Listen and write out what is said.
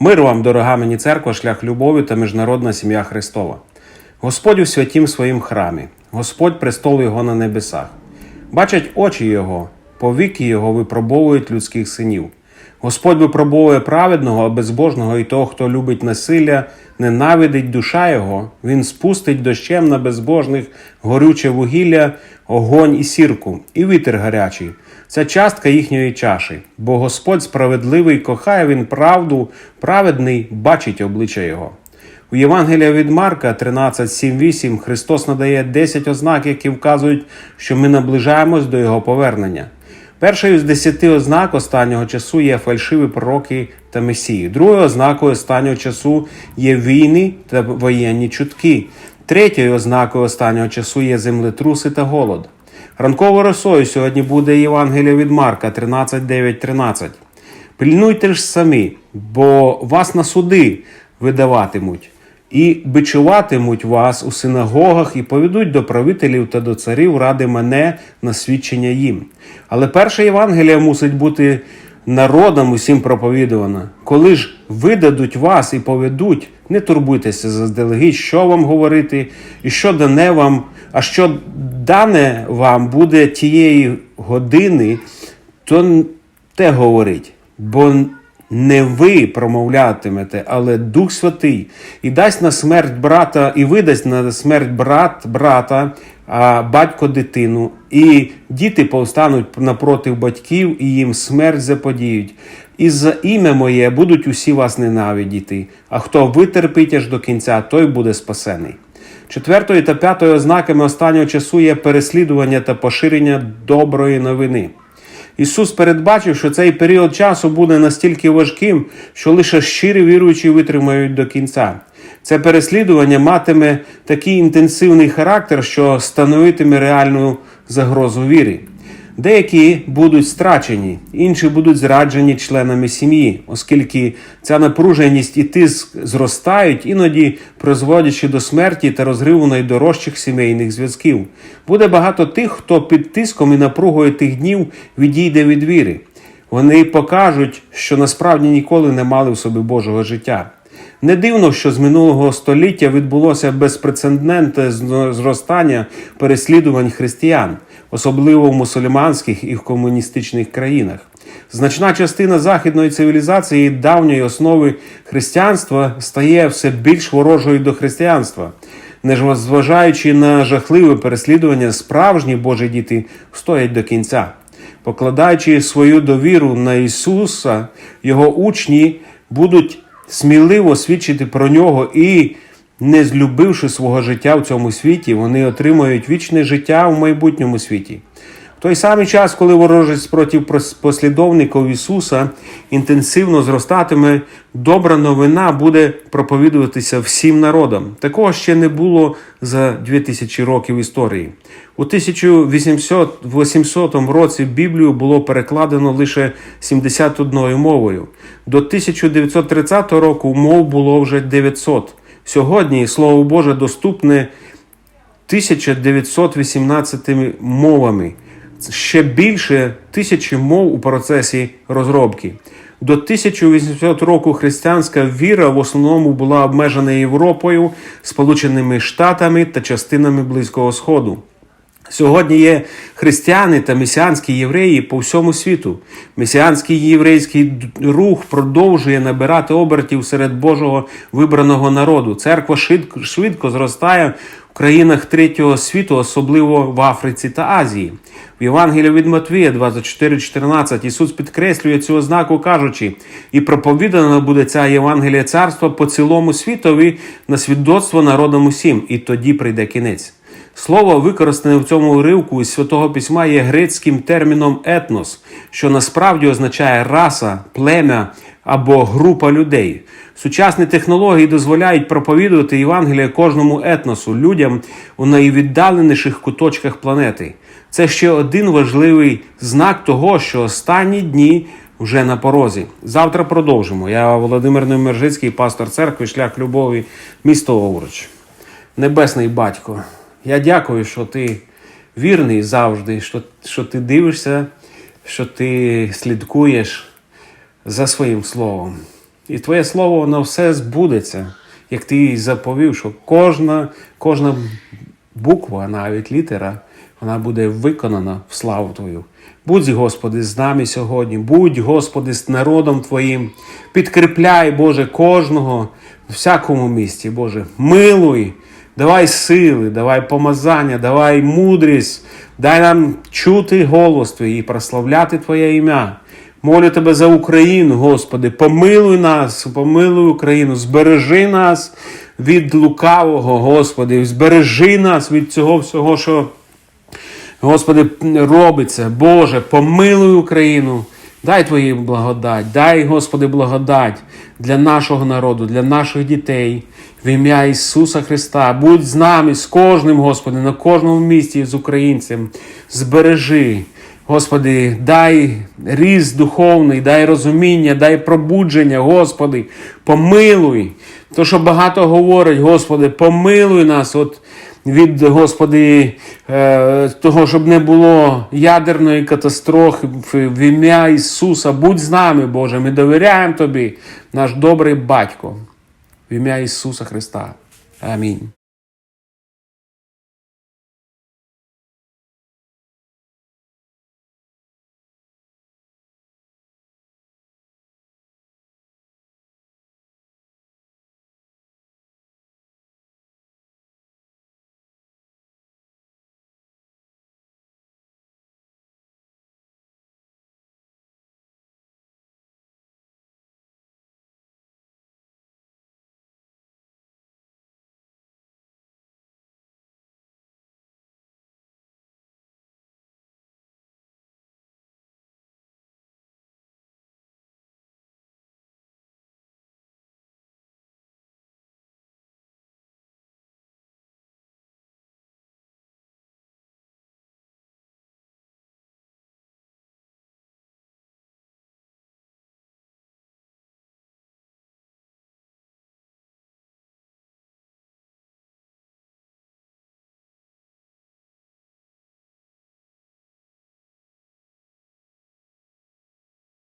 Мир вам, дорога мені церква, шлях любові та міжнародна сім'я Христова. Господь у святім своїм храмі, Господь престол Його на небесах. Бачать очі Його, повіки Його випробовують людських синів. Господь випробовує праведного, а безбожного і того, хто любить насилля, ненавидить душа Його, Він спустить дощем на безбожних горюче вугілля, огонь і сірку, і вітер гарячий. Це частка їхньої чаші, бо Господь справедливий кохає Він правду, праведний бачить обличчя Його. У Євангелія від Марка 13.7.8 Христос надає 10 ознак, які вказують, що ми наближаємось до Його повернення. Першою з десяти ознак останнього часу є фальшиві пророки та месії. Другою ознакою останнього часу є війни та воєнні чутки. Третьою ознакою останнього часу є землетруси та голод. Ранковою росою сьогодні буде Євангелія від Марка 13.9.13. Пильнуйте ж самі, бо вас на суди видаватимуть, і бичуватимуть вас у синагогах і поведуть до правителів та до царів ради мене на свідчення їм. Але перша Євангелія мусить бути народом усім проповідувана. Коли ж видадуть вас і поведуть, не турбуйтеся заздалегідь, що вам говорити, і що дане вам, а що дане вам буде тієї години, то те говорить. Бо не ви промовлятимете, але Дух Святий, і дасть на смерть брата, і видасть на смерть брат брата, а батько дитину, і діти повстануть напроти батьків, і їм смерть заподіють. І за ім'я моє будуть усі вас ненавидіти, а хто витерпить аж до кінця, той буде спасений. Четвертою та п'ятою ознаками останнього часу є переслідування та поширення доброї новини. Ісус передбачив, що цей період часу буде настільки важким, що лише щирі віруючі витримають до кінця. Це переслідування матиме такий інтенсивний характер, що становитиме реальну загрозу вірі. Деякі будуть страчені, інші будуть зраджені членами сім'ї, оскільки ця напруженість і тиск зростають, іноді призводячи до смерті та розриву найдорожчих сімейних зв'язків. Буде багато тих, хто під тиском і напругою тих днів відійде від віри. Вони покажуть, що насправді ніколи не мали в собі Божого життя. Не дивно, що з минулого століття відбулося безпрецедентне зростання переслідувань християн, особливо в мусульманських і в комуністичних країнах. Значна частина західної цивілізації давньої основи християнства стає все більш ворожою до християнства. Незважаючи на жахливе переслідування, справжні Божі діти стоять до кінця. Покладаючи свою довіру на Ісуса, Його учні будуть сміливо свідчити про нього і, не злюбивши свого життя в цьому світі, вони отримають вічне життя в майбутньому світі. Той самий час, коли ворожість проти послідовників Ісуса інтенсивно зростатиме, добра новина буде проповідуватися всім народам. Такого ще не було за 2000 років історії. У 1800 році Біблію було перекладено лише 71 мовою. До 1930 року мов було вже 900. Сьогодні Слово Боже доступне 1918 мовами. Ще більше тисячі мов у процесі розробки. До 1800 року християнська віра в основному була обмежена Європою, Сполученими Штатами та частинами Близького Сходу. Сьогодні є християни та месіанські євреї по всьому світу. Месіанський єврейський рух продовжує набирати обертів серед Божого вибраного народу. Церква швидко, зростає країнах третього світу, особливо в Африці та Азії. В Євангелії від Матвія 24,14 Ісус підкреслює цю ознаку, кажучи, і проповідана буде ця Євангелія царства по цілому світові на свідоцтво народам усім, і тоді прийде кінець. Слово, використане в цьому уривку із Святого Письма, є грецьким терміном етнос, що насправді означає раса, плем'я або група людей. Сучасні технології дозволяють проповідувати Євангелія кожному етносу, людям у найвіддаленіших куточках планети. Це ще один важливий знак того, що останні дні вже на порозі. Завтра продовжимо. Я Володимир Немержицький, пастор церкви, шлях любові, місто Овруч. Небесний батько. Я дякую, що ти вірний завжди, що, що ти дивишся, що ти слідкуєш за своїм словом. І Твоє слово, воно все збудеться, як ти і заповів, що кожна, кожна буква, навіть літера, вона буде виконана в славу Твою. Будь, Господи, з нами сьогодні, будь, Господи, з народом Твоїм. Підкріпляй, Боже, кожного всякому місті, Боже, милуй, давай сили, давай помазання, давай мудрість, дай нам чути голос Твій і прославляти Твоє ім'я. Молю тебе за Україну, Господи, помилуй нас, помилуй Україну, збережи нас від лукавого, Господи, збережи нас від цього всього, що, Господи, робиться. Боже, помилуй Україну. Дай Твої благодать, дай, Господи, благодать для нашого народу, для наших дітей. В ім'я Ісуса Христа. Будь з нами, з кожним, Господи, на кожному місці з українцем. Збережи. Господи, дай ріст духовний, дай розуміння, дай пробудження, Господи, помилуй. То, що багато говорить, Господи, помилуй нас от від, Господи, е, того, щоб не було ядерної катастрофи в ім'я Ісуса. Будь з нами, Боже, ми довіряємо Тобі, наш добрий батько, в ім'я Ісуса Христа. Амінь.